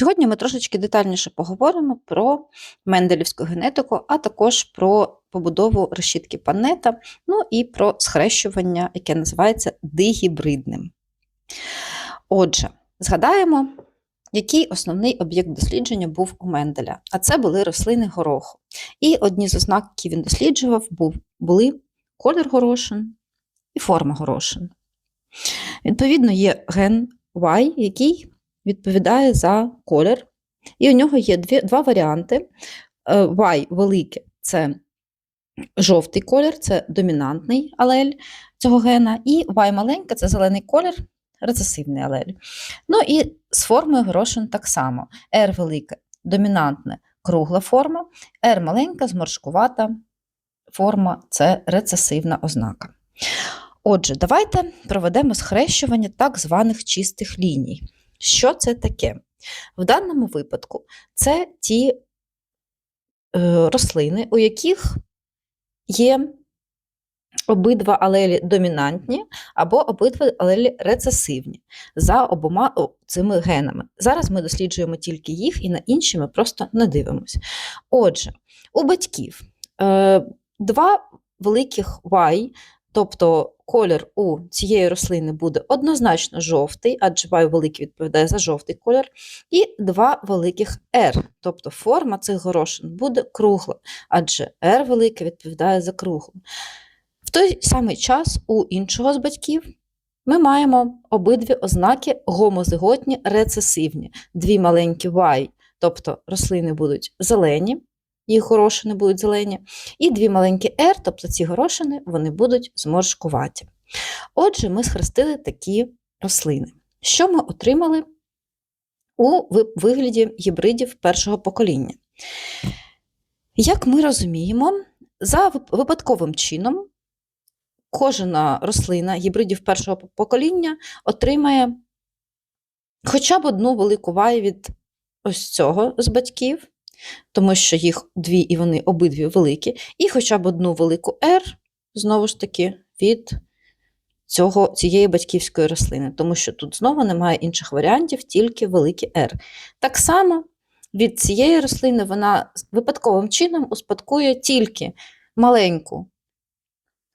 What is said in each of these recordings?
Сьогодні ми трошечки детальніше поговоримо про менделівську генетику, а також про побудову решітки панета, ну і про схрещування, яке називається дигібридним. Отже, згадаємо, який основний об'єкт дослідження був у Менделя, а це були рослини гороху. І одні з ознак, які він досліджував, були колір горошин і форма горошин. Відповідно, є ген Y, який відповідає за колір. І у нього є дві, два варіанти. Е, Y велике це жовтий колір, це домінантний алель цього гена, і Y маленьке це зелений колір, рецесивний алель. Ну і з формою горошин так само. R велике домінантне кругла форма, R маленька, зморшкувата форма це рецесивна ознака. Отже, давайте проведемо схрещування так званих чистих ліній. Що це таке? В даному випадку це ті е, рослини, у яких є обидва алелі домінантні або обидва алелі рецесивні за обома цими генами. Зараз ми досліджуємо тільки їх, і на інші ми просто не дивимося. Отже, у батьків е, два великих Y, тобто колір у цієї рослини буде однозначно жовтий, адже Y великий відповідає за жовтий колір, і два великих R, тобто форма цих горошин буде кругла, адже R велике відповідає за круглу. В той самий час у іншого з батьків ми маємо обидві ознаки гомозиготні рецесивні, дві маленькі Y, тобто рослини будуть зелені, їх горошини будуть зелені, і дві маленькі R, тобто ці горошини вони будуть зморшкуваті. Отже, ми схрестили такі рослини. Що ми отримали у вигляді гібридів першого покоління? Як ми розуміємо, за випадковим чином кожна рослина гібридів першого покоління отримає хоча б одну велику ваю від ось цього з батьків, тому що їх дві і вони обидві великі, і хоча б одну велику R, знову ж таки, від цього, цієї батьківської рослини, тому що тут знову немає інших варіантів, тільки великі R. Так само від цієї рослини вона випадковим чином успадкує тільки маленьку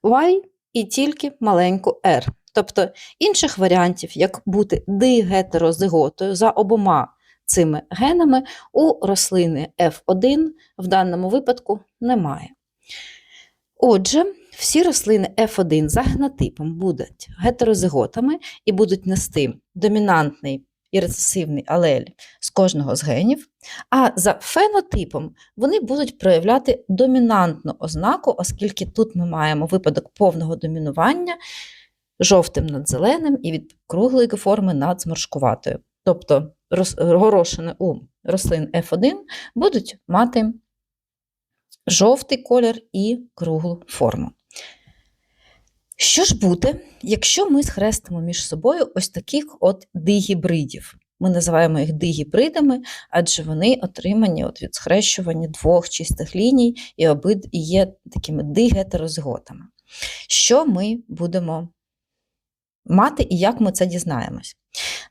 Y і тільки маленьку R. Тобто інших варіантів, як бути дигетерозиготою за обома цими генами, у рослини F1 в даному випадку немає. Отже, всі рослини F1 за генотипом будуть гетерозиготами і будуть нести домінантний і рецесивний алель з кожного з генів, а за фенотипом вони будуть проявляти домінантну ознаку, оскільки тут ми маємо випадок повного домінування жовтим над зеленим і від круглої форми над зморшкуватою. Тобто горошини у рослин F1 будуть мати жовтий колір і круглу форму. Що ж буде, якщо ми схрестимо між собою ось таких от дигібридів? Ми називаємо їх дигібридами, адже вони отримані от від схрещування двох чистих ліній і обид є такими дигетерозготами. Що ми будемо мати і як ми це дізнаємось?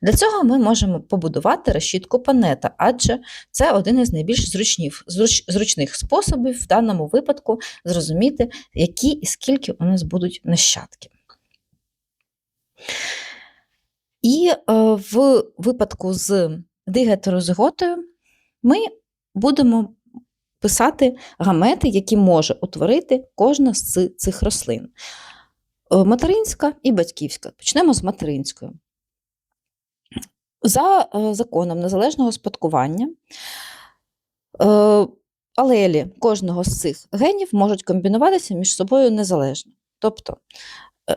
Для цього ми можемо побудувати решітку панета, адже це один із найбільш зручних, зручних способів в даному випадку зрозуміти, які і скільки у нас будуть нащадки. І е, в випадку з дигетерозиготою ми будемо писати гамети, які може утворити кожна з цих рослин. Е, материнська і батьківська. Почнемо з материнської. За е, законом незалежного спадкування е, алелі кожного з цих генів можуть комбінуватися між собою незалежно. Тобто е,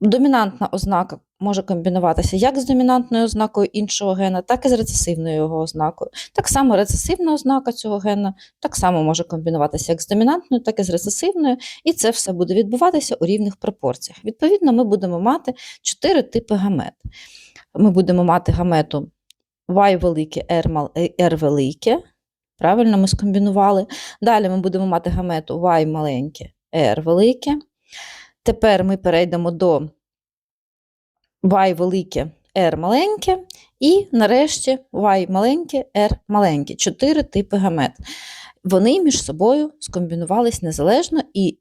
домінантна ознака може комбінуватися як з домінантною ознакою іншого гена, так і з рецесивною його ознакою. Так само рецесивна ознака цього гена так само може комбінуватися як з домінантною, так і з рецесивною, і це все буде відбуватися у рівних пропорціях. Відповідно, ми будемо мати чотири типи гамет ми будемо мати гамету y велике, r, r велике. Правильно ми скомбінували. Далі ми будемо мати гамету y маленьке, r велике. Тепер ми перейдемо до y велике, R маленьке, і нарешті Y маленьке, R маленьке. Чотири типи гамет. Вони між собою скомбінувались незалежно і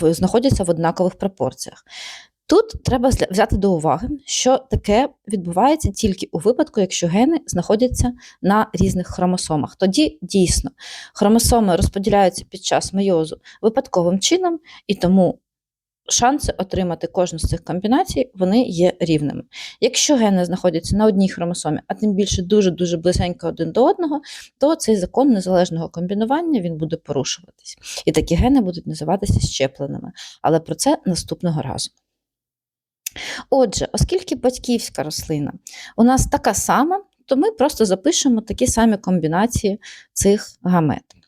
знаходяться в однакових пропорціях. Тут треба взяти до уваги, що таке відбувається тільки у випадку, якщо гени знаходяться на різних хромосомах. Тоді дійсно хромосоми розподіляються під час мейозу випадковим чином, і тому шанси отримати кожну з цих комбінацій вони є рівними. Якщо гени знаходяться на одній хромосомі, а тим більше дуже-дуже близенько один до одного, то цей закон незалежного комбінування він буде порушуватись. І такі гени будуть називатися щепленими. Але про це наступного разу. Отже, оскільки батьківська рослина у нас така сама, то ми просто запишемо такі самі комбінації цих гамет.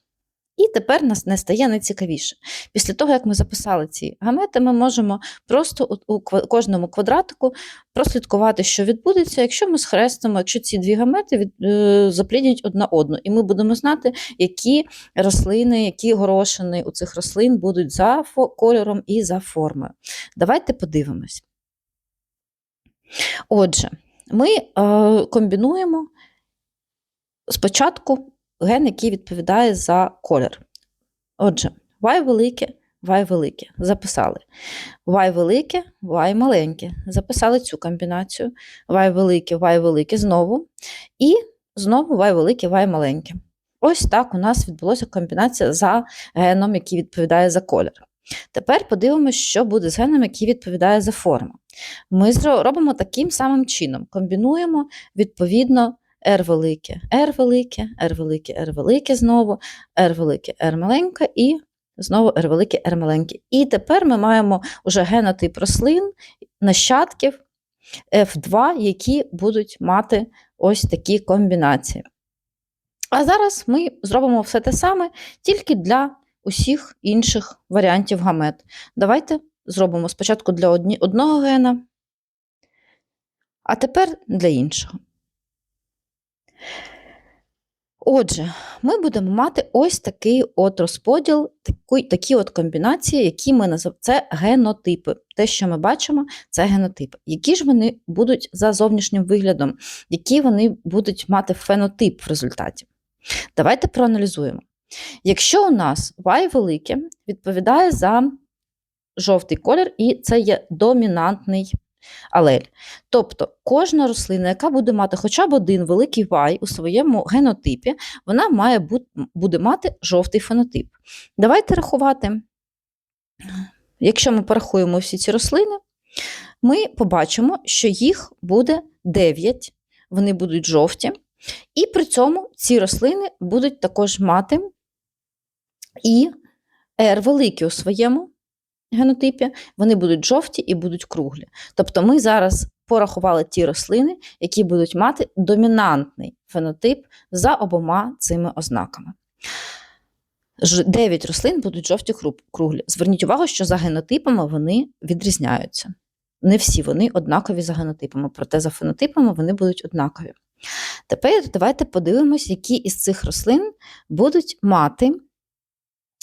І тепер нас не стає найцікавіше. Після того, як ми записали ці гамети, ми можемо просто у, кожному квадратику прослідкувати, що відбудеться, якщо ми схрестимо, якщо ці дві гамети від, е, запліднять одна одну. І ми будемо знати, які рослини, які горошини у цих рослин будуть за кольором і за формою. Давайте подивимось. Отже, ми е, комбінуємо спочатку ген, який відповідає за колір. Отже, Y велике, Y велике. Записали. Y велике, Y маленьке. Записали цю комбінацію. Y велике, Y велике знову. І знову Y велике, Y маленьке. Ось так у нас відбулася комбінація за геном, який відповідає за колір. Тепер подивимося, що буде з геном, який відповідає за форму. Ми робимо таким самим чином. Комбінуємо відповідно R велике, R велике, R велике, R велике знову, R велике, R маленьке і знову R велике, R маленьке. І тепер ми маємо вже генотип рослин, нащадків F2, які будуть мати ось такі комбінації. А зараз ми зробимо все те саме тільки для усіх інших варіантів гамет. Давайте зробимо спочатку для одного гена, а тепер для іншого. Отже, ми будемо мати ось такий от розподіл, такі, такі от комбінації, які ми називаємо це генотипи. Те, що ми бачимо, це генотипи. Які ж вони будуть за зовнішнім виглядом, які вони будуть мати фенотип в результаті? Давайте проаналізуємо. Якщо у нас Y велике відповідає за жовтий колір, і це є домінантний алель. Тобто кожна рослина, яка буде мати хоча б один великий Y у своєму генотипі, вона має буде мати жовтий фенотип. Давайте рахувати. Якщо ми порахуємо всі ці рослини, ми побачимо, що їх буде 9, вони будуть жовті, і при цьому ці рослини будуть також мати і R великі у своєму генотипі, вони будуть жовті і будуть круглі. Тобто ми зараз порахували ті рослини, які будуть мати домінантний фенотип за обома цими ознаками. 9 рослин будуть жовті круглі. Зверніть увагу, що за генотипами вони відрізняються. Не всі вони однакові за генотипами, проте за фенотипами вони будуть однакові. Тепер давайте подивимось, які із цих рослин будуть мати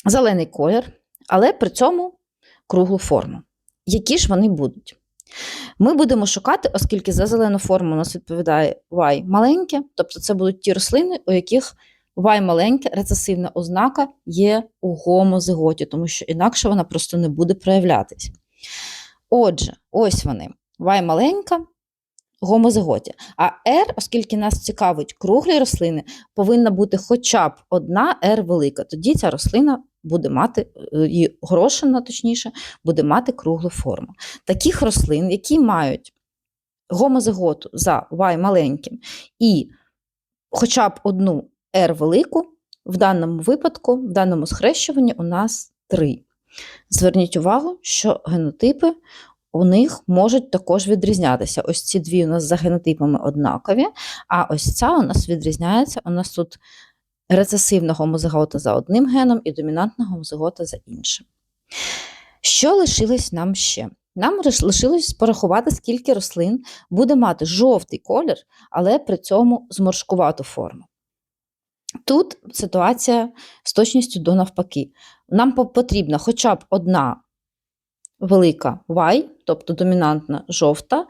зелений колір, але при цьому круглу форму. Які ж вони будуть? Ми будемо шукати, оскільки за зелену форму у нас відповідає Y маленьке, тобто це будуть ті рослини, у яких Y маленьке, рецесивна ознака є у гомозиготі, тому що інакше вона просто не буде проявлятись. Отже, ось вони. Y маленька, гомозиготі. А R, оскільки нас цікавить круглі рослини, повинна бути хоча б одна R велика. Тоді ця рослина буде мати, е, її горошина, точніше, буде мати круглу форму. Таких рослин, які мають гомозиготу за Y маленьким і хоча б одну R велику, в даному випадку, в даному схрещуванні у нас три. Зверніть увагу, що генотипи у них можуть також відрізнятися. Ось ці дві у нас за генотипами однакові, а ось ця у нас відрізняється. У нас тут рецесивна гомозигота за одним геном і домінантна гомозигота за іншим. Що лишилось нам ще? Нам лишилось порахувати, скільки рослин буде мати жовтий колір, але при цьому зморшкувату форму. Тут ситуація з точністю до навпаки. Нам потрібна хоча б одна велика Y, тобто домінантна жовта,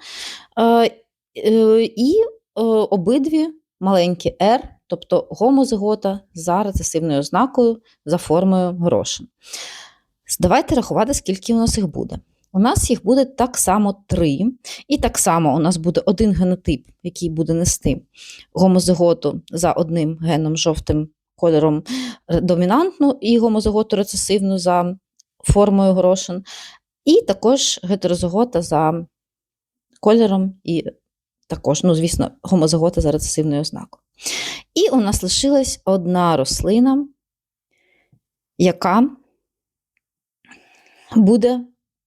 е, Е, І е, обидві маленькі R, тобто гомозигота за рецесивною ознакою за формою горошин. Давайте рахувати, скільки у нас їх буде. У нас їх буде так само три, і так само у нас буде один генотип, який буде нести гомозиготу за одним геном жовтим кольором домінантну і гомозиготу рецесивну за формою горошин, і також гетерозигота за кольором і також, ну, звісно, гомозигота за рецесивною ознакою. І у нас лишилась одна рослина, яка буде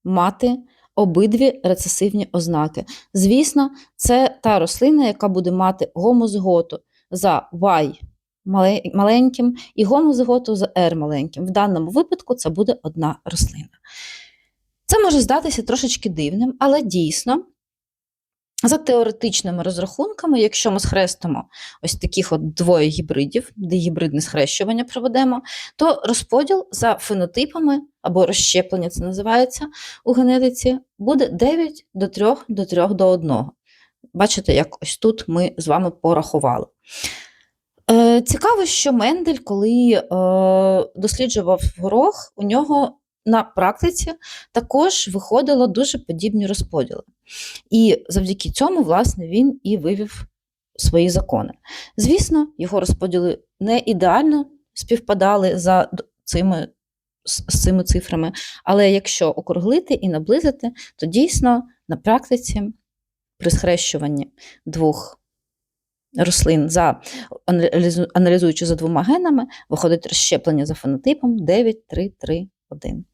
мати обидві рецесивні ознаки. Звісно, це та рослина, яка буде мати гомозиготу за Y маленьким і гомозиготу за R маленьким. В даному випадку це буде одна рослина. Це може здатися трошечки дивним, але дійсно, за теоретичними розрахунками, якщо ми схрестимо ось таких от двоє гібридів, де гібридне схрещування проведемо, то розподіл за фенотипами або розщеплення це називається у генетиці, буде 9 до 3 до 3 до 1. Бачите, як ось тут ми з вами порахували. Е, цікаво, що Мендель, коли е, досліджував горох, у нього на практиці також виходило дуже подібні розподіли. І завдяки цьому, власне, він і вивів свої закони. Звісно, його розподіли не ідеально співпадали за цими, з цими цифрами, але якщо округлити і наблизити, то дійсно на практиці при схрещуванні двох рослин за аналізуючи за двома генами, виходить розщеплення за фенотипом 9, 3, 3, 1.